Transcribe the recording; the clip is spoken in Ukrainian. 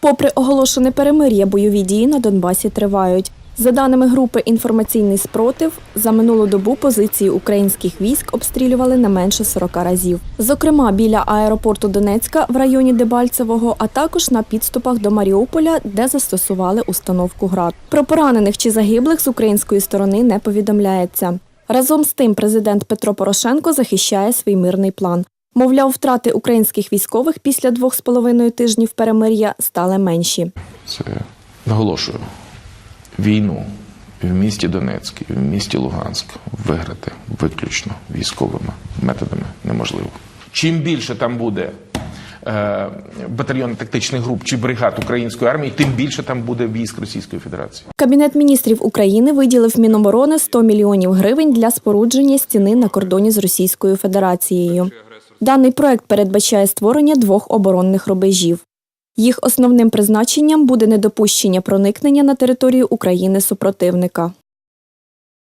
Попри оголошене перемир'я, бойові дії на Донбасі тривають. За даними групи Інформаційний спротив, за минулу добу позиції українських військ обстрілювали не менше 40 разів. Зокрема, біля аеропорту Донецька в районі Дебальцевого, а також на підступах до Маріуполя, де застосували установку ГРАД. Про поранених чи загиблих з української сторони не повідомляється. Разом з тим, президент Петро Порошенко захищає свій мирний план. Мовляв, втрати українських військових після двох з половиною тижнів перемир'я стали менші. Це наголошую. Війну в місті Донецьк в місті Луганськ виграти виключно військовими методами неможливо. Чим більше там буде е, батальйонів тактичних груп чи бригад української армії, тим більше там буде військ Російської Федерації. Кабінет міністрів України виділив Міноборони 100 мільйонів гривень для спорудження стіни на кордоні з Російською Федерацією. Даний проект передбачає створення двох оборонних рубежів. Їх основним призначенням буде недопущення проникнення на територію України супротивника.